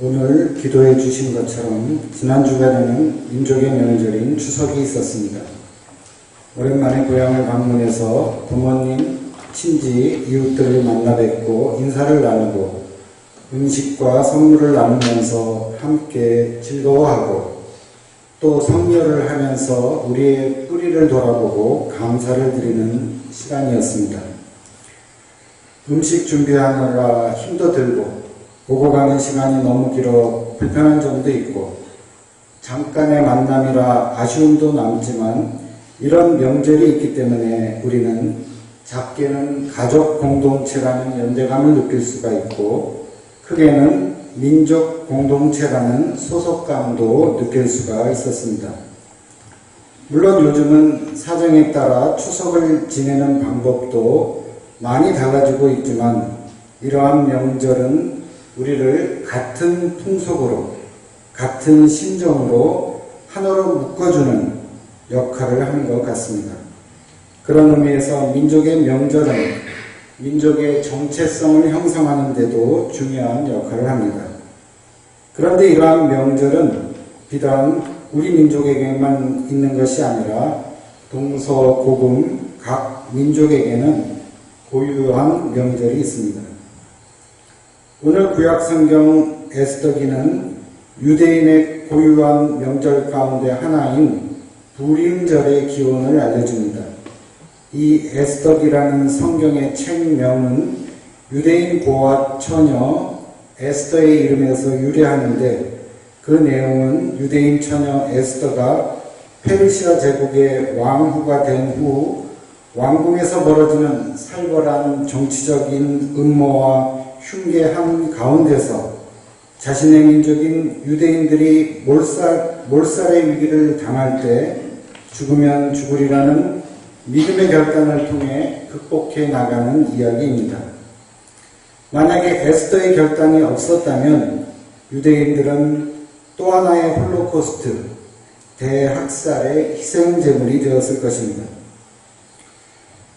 오늘 기도해 주신 것처럼 지난 주간에는 민족의 명절인 추석이 있었습니다. 오랜만에 고향을 방문해서 부모님, 친지, 이웃들을 만나 뵙고 인사를 나누고 음식과 선물을 나누면서 함께 즐거워하고 또 성려를 하면서 우리의 뿌리를 돌아보고 감사를 드리는 시간이었습니다. 음식 준비하느라 힘도 들고 오고 가는 시간이 너무 길어 불편한 점도 있고 잠깐의 만남이라 아쉬움도 남지만 이런 명절이 있기 때문에 우리는 작게는 가족 공동체라는 연대감을 느낄 수가 있고 크게는 민족 공동체라는 소속감도 느낄 수가 있었습니다. 물론 요즘은 사정에 따라 추석을 지내는 방법도 많이 달라지고 있지만 이러한 명절은 우리를 같은 풍속으로, 같은 심정으로 하나로 묶어주는 역할을 하는 것 같습니다. 그런 의미에서 민족의 명절은 민족의 정체성을 형성하는 데도 중요한 역할을 합니다. 그런데 이러한 명절은 비단 우리 민족에게만 있는 것이 아니라 동서고금 각 민족에게는 고유한 명절이 있습니다. 오늘 구약성경 에스더기는 유대인의 고유한 명절 가운데 하나인 불임절의 기원을 알려줍니다. 이 에스더기라는 성경의 책명은 유대인 고아 처녀 에스더의 이름에서 유래하는데 그 내용은 유대인 처녀 에스더가 페르시아 제국의 왕후가 된 후 왕궁에서 벌어지는 살벌한 정치적인 음모와 흉계함 가운데서 자신의 민족인 유대인들이 몰살, 몰살의 위기를 당할 때 죽으면 죽으리라는 믿음의 결단을 통해 극복해 나가는 이야기입니다. 만약에 에스더의 결단이 없었다면 유대인들은 또 하나의 홀로코스트, 대학살의 희생제물이 되었을 것입니다.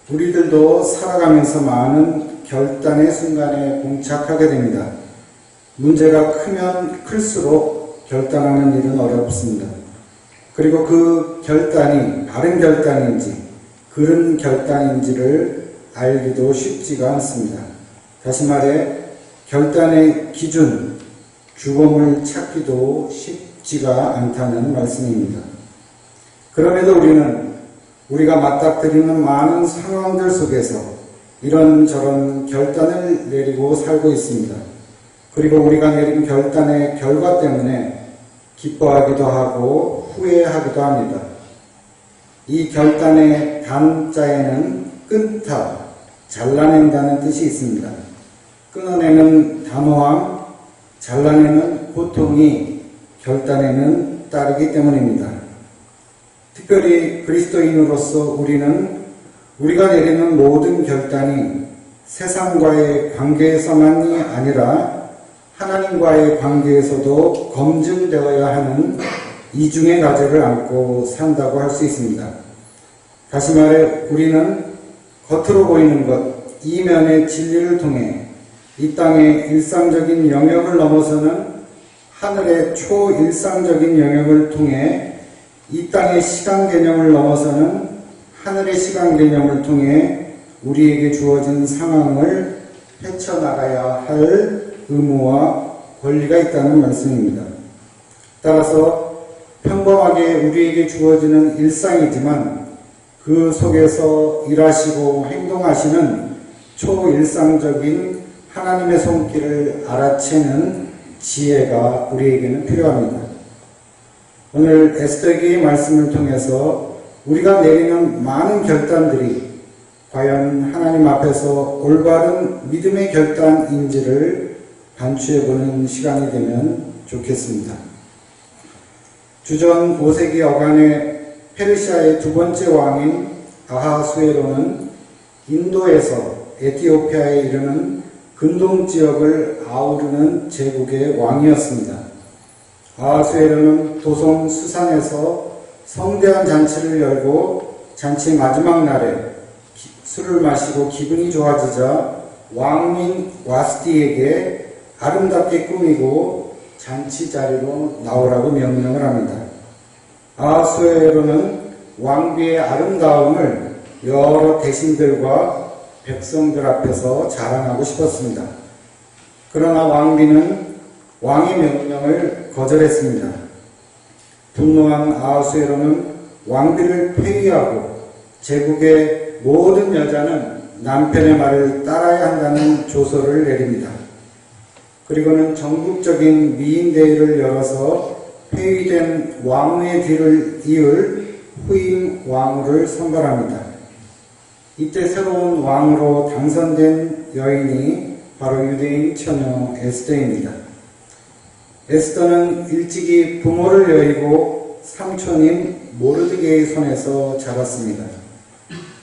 우리들도 살아가면서 많은 결단의 순간에 봉착하게 됩니다. 문제가 크면 클수록 결단하는 일은 어렵습니다. 그리고 그 결단이 바른 결단인지, 그른 결단인지를 알기도 쉽지가 않습니다. 다시 말해, 결단의 기준, 주범을 찾기도 쉽지가 않다는 말씀입니다. 그럼에도 우리는 우리가 맞닥뜨리는 많은 상황들 속에서 이런저런 결단을 내리고 살고 있습니다. 그리고 우리가 내린 결단의 결과 때문에 기뻐하기도 하고 후회하기도 합니다. 이 결단의 단자에는 끊다, 잘라낸다는 뜻이 있습니다. 끊어내는 단호함, 잘라내는 고통이 결단에는 따르기 때문입니다. 특별히 그리스도인으로서 우리는 우리가 내리는 모든 결단이 세상과의 관계에서만이 아니라 하나님과의 관계에서도 검증되어야 하는 이중의 과제를 안고 산다고 할 수 있습니다. 다시 말해 우리는 겉으로 보이는 것, 이면의 진리를 통해 이 땅의 일상적인 영역을 넘어서는 하늘의 초일상적인 영역을 통해 이 땅의 시간 개념을 넘어서는 하늘의 시간 개념을 통해 우리에게 주어진 상황을 헤쳐나가야 할 의무와 권리가 있다는 말씀입니다. 따라서 평범하게 우리에게 주어지는 일상이지만 그 속에서 일하시고 행동하시는 초일상적인 하나님의 손길을 알아채는 지혜가 우리에게는 필요합니다. 오늘 에스더기의 말씀을 통해서 우리가 내리는 많은 결단들이 과연 하나님 앞에서 올바른 믿음의 결단인지를 반추해보는 시간이 되면 좋겠습니다. 주전 5세기 어간의 페르시아의 두 번째 왕인 아하수에로는 인도에서 에티오피아에 이르는 근동 지역을 아우르는 제국의 왕이었습니다. 아하수에로는 도성 수산에서 성대한 잔치를 열고 잔치 마지막 날에 술을 마시고 기분이 좋아지자 왕민 와스티에게 아름답게 꾸미고 잔치 자리로 나오라고 명령을 합니다. 아하수에로는 왕비의 아름다움을 여러 대신들과 백성들 앞에서 자랑하고 싶었습니다. 그러나 왕비는 왕의 명령을 거절했습니다. 분노한 아하수에로는 왕비를 폐위하고 제국의 모든 여자는 남편의 말을 따라야 한다는 조서를 내립니다. 그리고는 전국적인 미인대회를 열어서 폐위된 왕의 뒤를 이을 후임 왕후를 선발합니다. 이때 새로운 왕으로 당선된 여인이 바로 유대인 처녀 에스더입니다. 에스더는 일찍이 부모를 여의고 삼촌인 모르드게의 손에서 자랐습니다.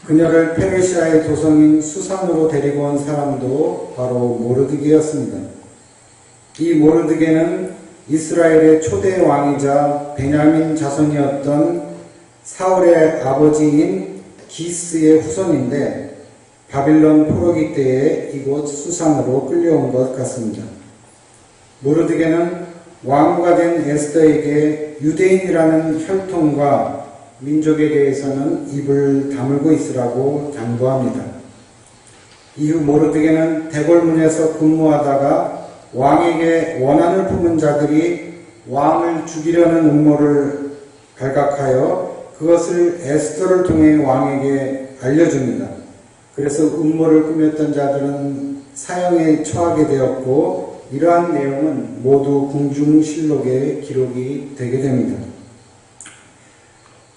그녀를 페르시아의 도성인 수산으로 데리고 온 사람도 바로 모르드게였습니다. 이 모르드게는 이스라엘의 초대 왕이자 베냐민 자손이었던 사울의 아버지인 기스의 후손인데 바빌론 포로기 때에 이곳 수산으로 끌려온 것 같습니다. 모르드게는 왕후가 된 에스더에게 유대인이라는 혈통과 민족에 대해서는 입을 다물고 있으라고 당부합니다. 이후 모르드게는 대궐문에서 근무하다가 왕에게 원한을 품은 자들이 왕을 죽이려는 음모를 발각하여 그것을 에스더를 통해 왕에게 알려줍니다. 그래서 음모를 꾸몄던 자들은 사형에 처하게 되었고 이러한 내용은 모두 궁중실록에 기록이 되게 됩니다.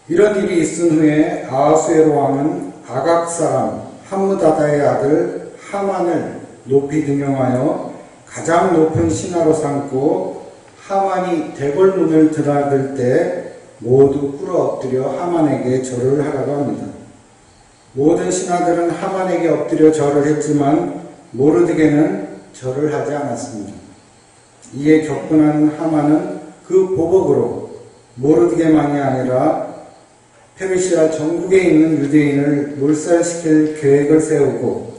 이런 일이 있은 후에 아하수에로 왕은 아각 사람 함무다다의 아들 하만을 높이 등용하여 가장 높은 신하로 삼고 하만이 대궐문을 드나들 때 모두 꿇어 엎드려 하만에게 절을 하라고 합니다. 모든 신하들은 하만에게 엎드려 절을 했지만 모르드게는 절을 하지 않았습니다. 이에 격분한 하만은 그 보복으로 모르드게만이 아니라 페르시아 전국에 있는 유대인을 몰살시킬 계획을 세우고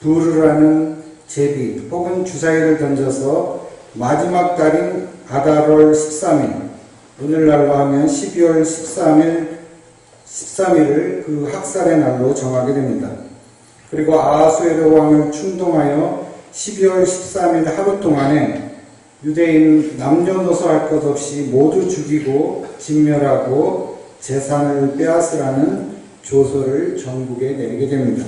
부르라는 제비 혹은 주사위를 던져서 마지막 달인 아다롤 13일 오늘날로 하면 12월 13일 13일을 그 학살의 날로 정하게 됩니다. 그리고 아하수에르 왕을 충동하여 12월 13일 하루 동안에 유대인 남녀노소 할 것 없이 모두 죽이고 진멸하고 재산을 빼앗으라는 조서를 전국에 내리게 됩니다.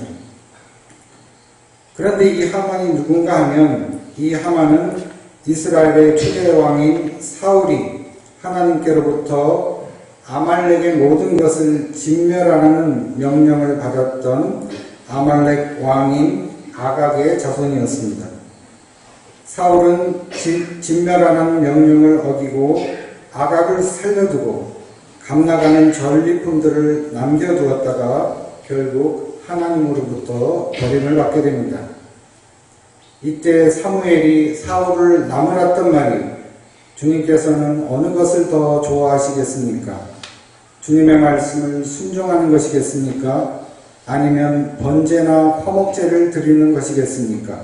그런데 이 하만이 누군가 하면 이 하만은 이스라엘의 초대 왕인 사울이 하나님께로부터 아말렉의 모든 것을 진멸하는 명령을 받았던 아말렉 왕인 아각의 자손이었습니다. 사울은 진멸하는 명령을 어기고 아각을 살려두고 감나가는 전리품들을 남겨두었다가 결국 하나님으로부터 버림을 받게 됩니다. 이때 사무엘이 사울을 나무랐던 말이 주님께서는 어느 것을 더 좋아하시겠습니까? 주님의 말씀을 순종하는 것이겠습니까? 아니면 번제나 화목제를 드리는 것이겠습니까?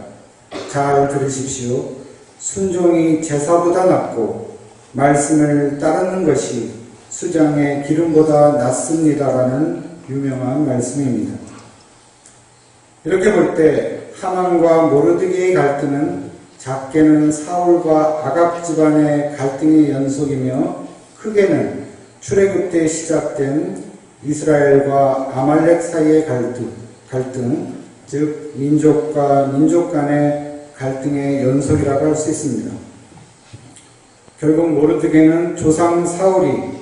잘 들으십시오. 순종이 제사보다 낫고 말씀을 따르는 것이 수장의 기름보다 낫습니다라는 유명한 말씀입니다. 이렇게 볼 때 하만과 모르드게의 갈등은 작게는 사울과 아갑 집안의 갈등의 연속이며 크게는 출애굽 때 시작된 이스라엘과 아말렉 사이의 갈등, 갈등, 즉 민족과 민족 간의 갈등의 연속이라고 할 수 있습니다. 결국 모르드게는 조상 사울이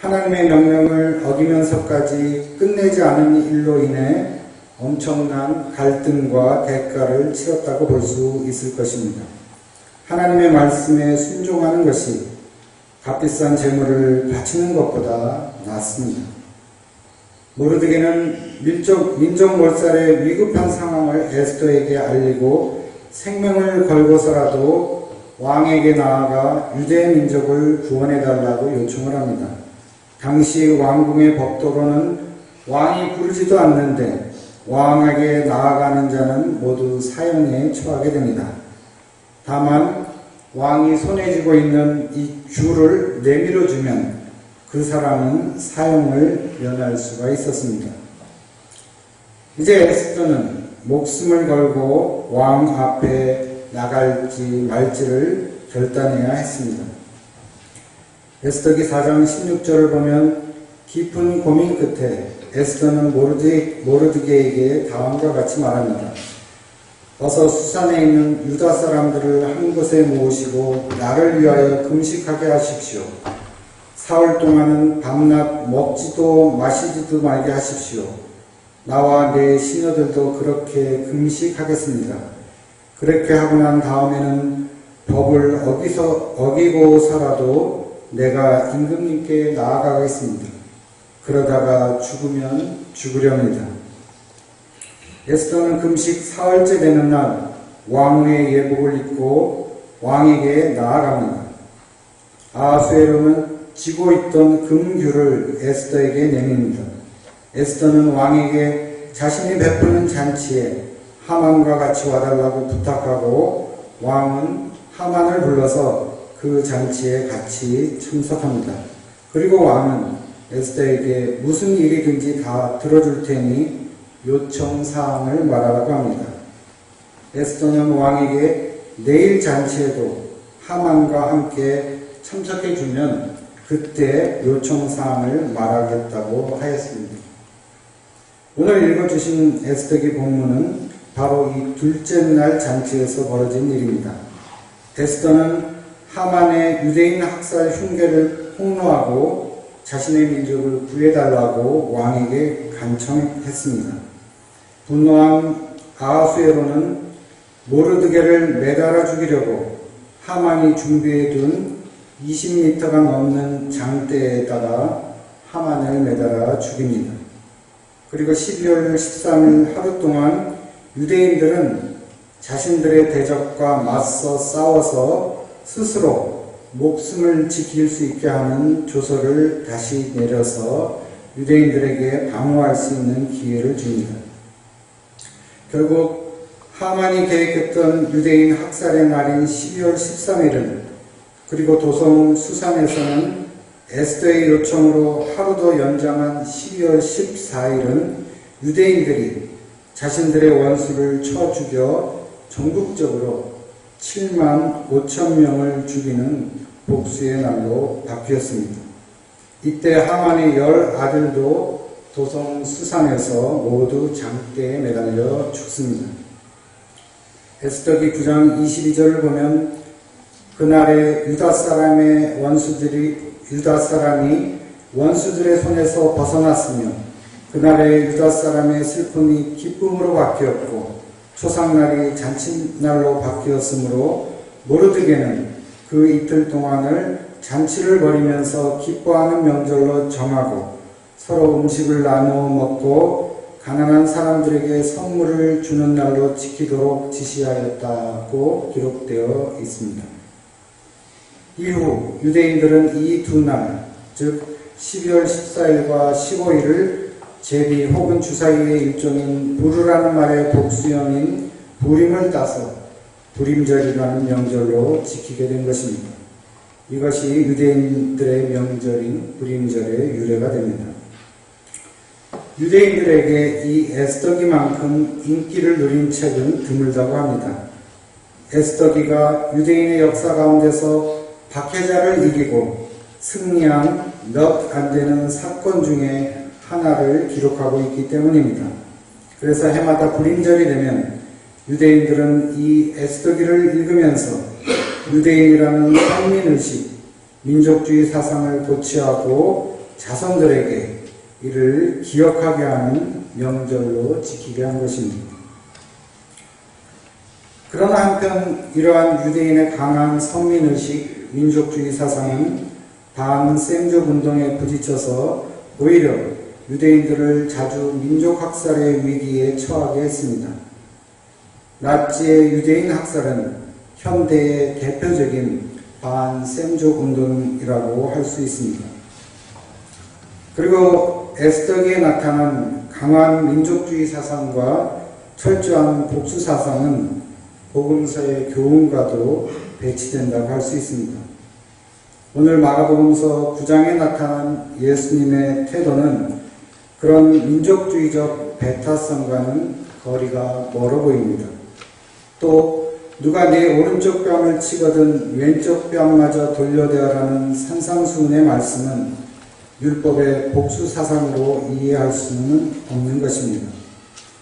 하나님의 명령을 어기면서까지 끝내지 않은 일로 인해 엄청난 갈등과 대가를 치렀다고 볼 수 있을 것입니다. 하나님의 말씀에 순종하는 것이 값비싼 재물을 바치는 것보다 낫습니다. 모르드게는 민족, 민족 몰살의 위급한 상황을 에스더에게 알리고 생명을 걸고서라도 왕에게 나아가 유대 민족을 구원해달라고 요청을 합니다. 당시 왕궁의 법도로는 왕이 부르지도 않는데 왕에게 나아가는 자는 모두 사형에 처하게 됩니다. 다만 왕이 손에 쥐고 있는 이 줄을 내밀어 주면 그 사람은 사형을 면할 수가 있었습니다. 이제 에스더는 목숨을 걸고 왕 앞에 나갈지 말지를 결단해야 했습니다. 에스더기 4장 16절을 보면 깊은 고민 끝에 에스더는 모르드, 모르드게에게 다음과 같이 말합니다. 어서 수산에 있는 유다 사람들을 한 곳에 모으시고 나를 위하여 금식하게 하십시오. 사흘 동안은 밤낮 먹지도 마시지도 말게 하십시오. 나와 내 시녀들도 그렇게 금식하겠습니다. 그렇게 하고 난 다음에는 법을 어기서, 어기고 살아도 내가 임금님께 나아가겠습니다. 그러다가 죽으면 죽으렵니다. 에스더는 금식 사흘째 되는 날 왕의 예복을 입고 왕에게 나아갑니다. 아수에롬은 지고 있던 금규를 에스더에게 내밉니다. 에스더는 왕에게 자신이 베푸는 잔치에 하만과 같이 와달라고 부탁하고 왕은 하만을 불러서 그 잔치에 같이 참석합니다. 그리고 왕은 에스더에게 무슨 일이든지 다 들어줄 테니 요청 사항을 말하라고 합니다. 에스더는 왕에게 내일 잔치에도 하만과 함께 참석해 주면 그때 요청 사항을 말하겠다고 하였습니다. 오늘 읽어주신 에스더기 본문은 바로 이 둘째 날 잔치에서 벌어진 일입니다. 에스더는 하만의 유대인 학살 흉계를 폭로하고 자신의 민족을 구해달라고 왕에게 간청했습니다. 분노한 아하수에로는 모르드게를 매달아 죽이려고 하만이 준비해둔 20m가 넘는 장대에다가 하만을 매달아 죽입니다. 그리고 12월 13일 하루 동안 유대인들은 자신들의 대적과 맞서 싸워서 스스로 목숨을 지킬 수 있게 하는 조서를 다시 내려서 유대인들에게 방어할 수 있는 기회를 줍니다. 결국 하만이 계획했던 유대인 학살의 날인 12월 13일은 그리고 도성 수산에서는 에스더의 요청으로 하루 더 연장한 12월 14일은 유대인들이 자신들의 원수를 쳐 죽여 전국적으로 7만 5천 명을 죽이는 복수의 날로 바뀌었습니다. 이때 하만의 열 아들도 도성 수산에서 모두 장대에 매달려 죽습니다. 에스더기 9장 22절을 보면 그날에 유다 사람의 원수들이 유다 사람이 원수들의 손에서 벗어났으며 그날에 유다 사람의 슬픔이 기쁨으로 바뀌었고 초상날이 잔치날로 바뀌었으므로 모르드게는 그 이틀 동안을 잔치를 벌이면서 기뻐하는 명절로 정하고 서로 음식을 나누어 먹고 가난한 사람들에게 선물을 주는 날로 지키도록 지시하였다고 기록되어 있습니다. 이후 유대인들은 이 두 날, 즉 12월 14일과 15일을 제비 혹은 주사위의 일종인 부르라는 말의 복수형인 부림을 따서 부림절이라는 명절로 지키게 된 것입니다. 이것이 유대인들의 명절인 부림절의 유래가 됩니다. 유대인들에게 이 에스더기만큼 인기를 누린 책은 드물다고 합니다. 에스더기가 유대인의 역사 가운데서 박해자를 이기고 승리한 몇 안 되는 사건 중에 하나를 기록하고 있기 때문입니다. 그래서 해마다 불임절이 되면 유대인들은 이 에스더기를 읽으면서 유대인이라는 상민의식, 민족주의 사상을 고취하고 자손들에게 이를 기억하게 하는 명절로 지키게 한 것입니다. 그러나 한편 이러한 유대인의 강한 선민의식, 민족주의 사상은 반생족 운동에 부딪혀서 오히려 유대인들을 자주 민족학살의 위기에 처하게 했습니다. 나치의 유대인 학살은 현대의 대표적인 반생족 운동이라고 할 수 있습니다. 그리고 에스더기에 나타난 강한 민족주의 사상과 철저한 복수 사상은 복음서의 교훈과도 배치된다고 할 수 있습니다. 오늘 마가복음서 9장에 나타난 예수님의 태도는 그런 민족주의적 배타성과는 거리가 멀어 보입니다. 또 누가 네 오른쪽 뺨을 치거든 왼쪽 뺨마저 돌려대어라는 산상수훈의 말씀은 율법의 복수 사상으로 이해할 수는 없는 것입니다.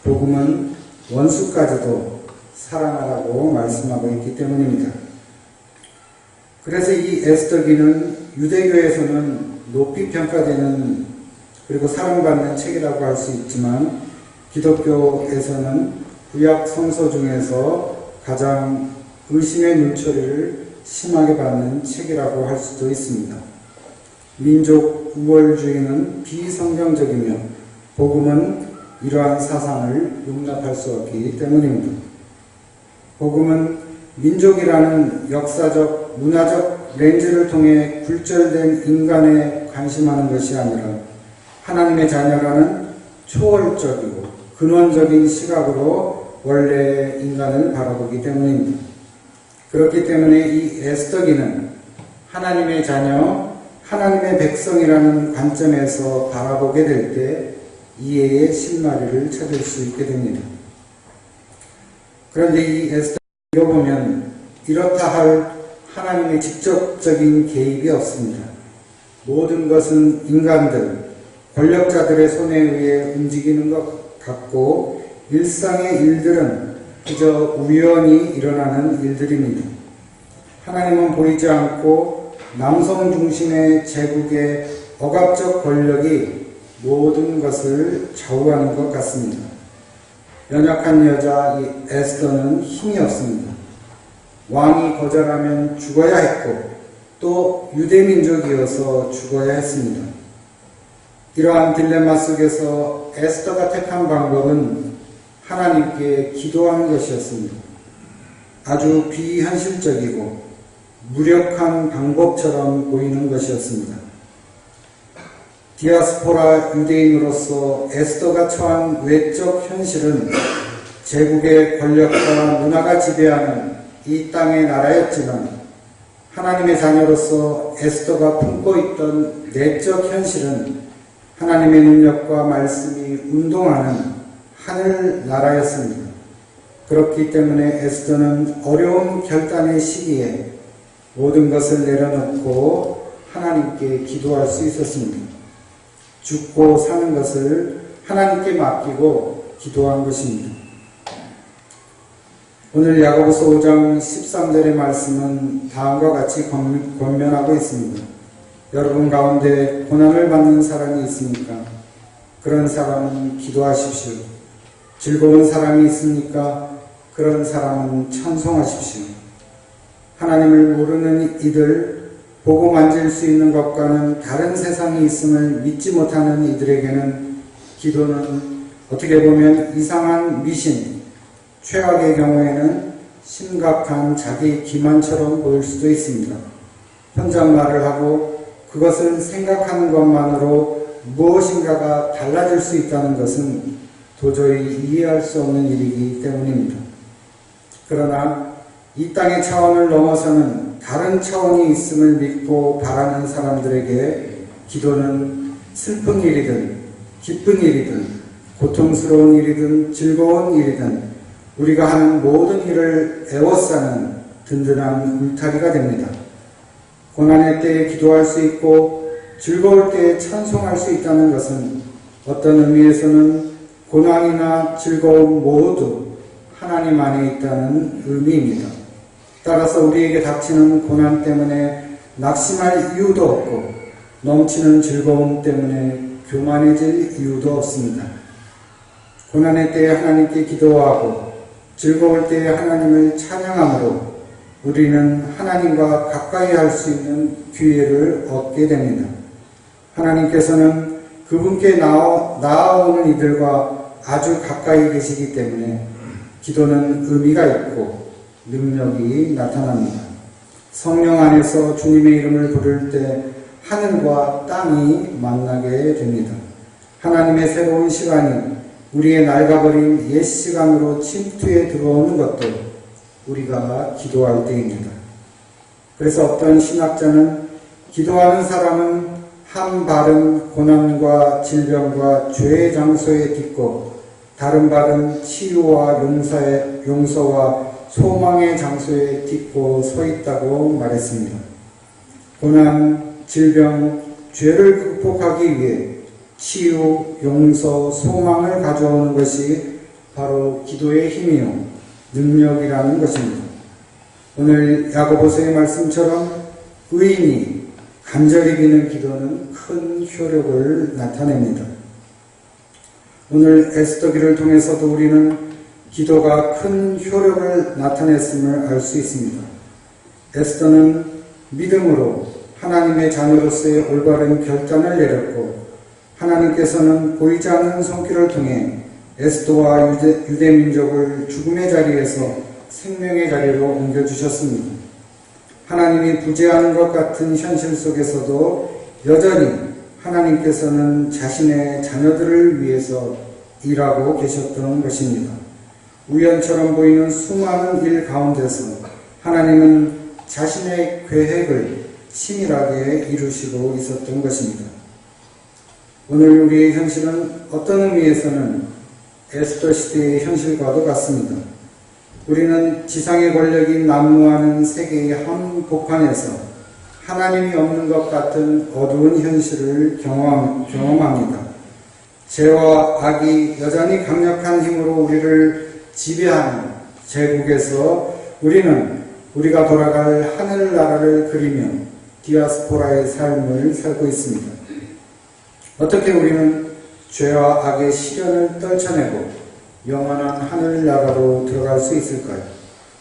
복음은 원수까지도 사랑하라고 말씀하고 있기 때문입니다. 그래서 이 에스더기는 유대교에서는 높이 평가되는 그리고 사랑받는 책이라고 할 수 있지만 기독교에서는 구약 성서 중에서 가장 의심의 눈초리를 심하게 받는 책이라고 할 수도 있습니다. 민족 우월주의는 비성경적이며 복음은 이러한 사상을 용납할 수 없기 때문입니다. 복음은 민족이라는 역사적, 문화적 렌즈를 통해 굴절된 인간에 관심하는 것이 아니라 하나님의 자녀라는 초월적이고 근원적인 시각으로 원래 인간을 바라보기 때문입니다. 그렇기 때문에 이 에스더기는 하나님의 자녀, 하나님의 백성이라는 관점에서 바라보게 될 때 이해의 실마리를 찾을 수 있게 됩니다. 그런데 이 에스더를 읽어보면 이렇다 할 하나님의 직접적인 개입이 없습니다. 모든 것은 인간들, 권력자들의 손에 의해 움직이는 것 같고 일상의 일들은 그저 우연히 일어나는 일들입니다. 하나님은 보이지 않고 남성 중심의 제국의 억압적 권력이 모든 것을 좌우하는 것 같습니다. 연약한 여자 이 에스더는 힘이 없습니다. 왕이 거절하면 죽어야 했고 또 유대민족이어서 죽어야 했습니다. 이러한 딜레마 속에서 에스더가 택한 방법은 하나님께 기도하는 것이었습니다. 아주 비현실적이고 무력한 방법처럼 보이는 것이었습니다. 디아스포라 유대인으로서 에스더가 처한 외적 현실은 제국의 권력과 문화가 지배하는 이 땅의 나라였지만 하나님의 자녀로서 에스더가 품고 있던 내적 현실은 하나님의 능력과 말씀이 운동하는 하늘 나라였습니다. 그렇기 때문에 에스더는 어려운 결단의 시기에 모든 것을 내려놓고 하나님께 기도할 수 있었습니다. 죽고 사는 것을 하나님께 맡기고 기도한 것입니다. 오늘 야고보서 5장 13절의 말씀은 다음과 같이 권- 권면하고 있습니다. 여러분 가운데 고난을 받는 사람이 있습니까? 그런 사람은 기도하십시오. 즐거운 사람이 있습니까? 그런 사람은 찬송하십시오. 하나님을 모르는 이들, 보고 만질 수 있는 것과는 다른 세상이 있음을 믿지 못하는 이들에게는 기도는 어떻게 보면 이상한 미신, 최악의 경우에는 심각한 자기 기만처럼 보일 수도 있습니다. 혼잣말을 하고 그것을 생각하는 것만으로 무엇인가가 달라질 수 있다는 것은 도저히 이해할 수 없는 일이기 때문입니다. 그러나 이 땅의 차원을 넘어서는 다른 차원이 있음을 믿고 바라는 사람들에게 기도는 슬픈 일이든 기쁜 일이든 고통스러운 일이든 즐거운 일이든 우리가 하는 모든 일을 애워싸는 든든한 울타리가 됩니다. 고난의 때에 기도할 수 있고 즐거울 때에 찬송할 수 있다는 것은 어떤 의미에서는 고난이나 즐거움 모두 하나님 안에 있다는 의미입니다. 따라서 우리에게 닥치는 고난 때문에 낙심할 이유도 없고 넘치는 즐거움 때문에 교만해질 이유도 없습니다. 고난의 때에 하나님께 기도하고 즐거울 때에 하나님을 찬양함으로 우리는 하나님과 가까이 할 수 있는 기회를 얻게 됩니다. 하나님께서는 그분께 나아, 나아오는 이들과 아주 가까이 계시기 때문에 기도는 의미가 있고 능력이 나타납니다. 성령 안에서 주님의 이름을 부를 때 하늘과 땅이 만나게 됩니다. 하나님의 새로운 시간이 우리의 낡아버린 옛 시간으로 침투해 들어오는 것도 우리가 기도할 때입니다. 그래서 어떤 신학자는 기도하는 사람은 한 발은 고난과 질병과 죄의 장소에 딛고 다른 발은 치유와 용서의, 용서와 소망의 장소에 딛고 서 있다고 말했습니다. 고난, 질병, 죄를 극복하기 위해 치유, 용서, 소망을 가져오는 것이 바로 기도의 힘이요, 능력이라는 것입니다. 오늘 야고보서의 말씀처럼 의인이 간절히 비는 기도는 큰 효력을 나타냅니다. 오늘 에스더기를 통해서도 우리는 기도가 큰 효력을 나타냈음을 알 수 있습니다. 에스더는 믿음으로 하나님의 자녀로서의 올바른 결단을 내렸고 하나님께서는 보이지 않는 손길을 통해 에스더와 유대, 유대 민족을 죽음의 자리에서 생명의 자리로 옮겨주셨습니다. 하나님이 부재하는 것 같은 현실 속에서도 여전히 하나님께서는 자신의 자녀들을 위해서 일하고 계셨던 것입니다. 우연처럼 보이는 수많은 일 가운데서 하나님은 자신의 계획을 치밀하게 이루시고 있었던 것입니다. 오늘 우리의 현실은 어떤 의미에서는 에스더 시대의 현실과도 같습니다. 우리는 지상의 권력이 난무하는 세계의 한 복판에서 하나님이 없는 것 같은 어두운 현실을 경험, 경험합니다. 죄와 악이 여전히 강력한 힘으로 우리를 지배하는 제국에서 우리는 우리가 돌아갈 하늘나라를 그리며 디아스포라의 삶을 살고 있습니다. 어떻게 우리는 죄와 악의 시련을 떨쳐내고 영원한 하늘나라로 들어갈 수 있을까요?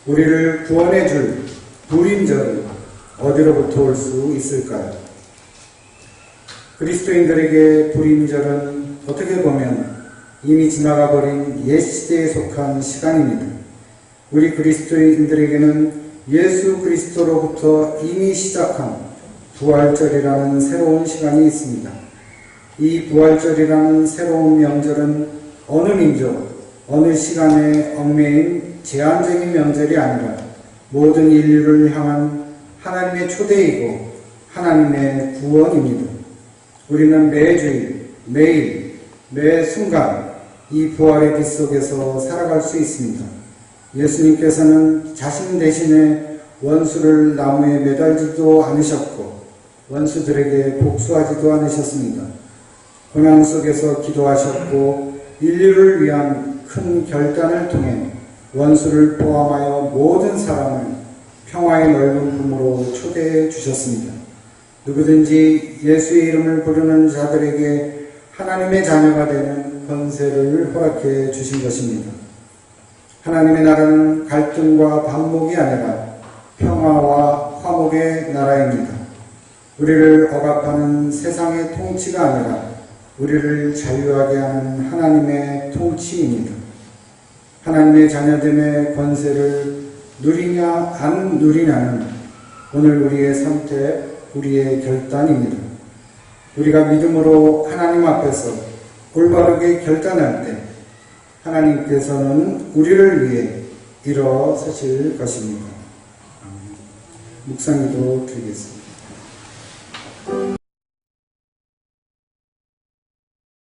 우리를 구원해 줄 불임절은 어디로부터 올 수 있을까요? 그리스도인들에게 불임절은 어떻게 보면 이미 지나가 버린 옛 시대에 속한 시간입니다. 우리 그리스도인들에게는 예수 그리스도로부터 이미 시작한 부활절이라는 새로운 시간이 있습니다. 이 부활절이라는 새로운 명절은 어느 민족, 어느 시간에 얽매인 제한적인 명절이 아니라 모든 인류를 향한 하나님의 초대이고 하나님의 구원입니다. 우리는 매주일, 매일, 매 순간 이 부활의 빛 속에서 살아갈 수 있습니다. 예수님께서는 자신 대신에 원수를 나무에 매달지도 않으셨고 원수들에게 복수하지도 않으셨습니다. 고난 속에서 기도하셨고 인류를 위한 큰 결단을 통해 원수를 포함하여 모든 사람을 평화의 넓은 품으로 초대해 주셨습니다. 누구든지 예수의 이름을 부르는 자들에게 하나님의 자녀가 되는 권세를 허락해 주신 것입니다. 하나님의 나라는 갈등과 반목이 아니라 평화와 화목의 나라입니다. 우리를 억압하는 세상의 통치가 아니라 우리를 자유하게 하는 하나님의 통치입니다. 하나님의 자녀됨의 권세를 누리냐 안 누리냐는 오늘 우리의 선택, 우리의 결단입니다. 우리가 믿음으로 하나님 앞에서 올바르게 결단할 때 하나님께서는 우리를 위해 일어서실 것입니다. 묵상기도 드리겠습니다.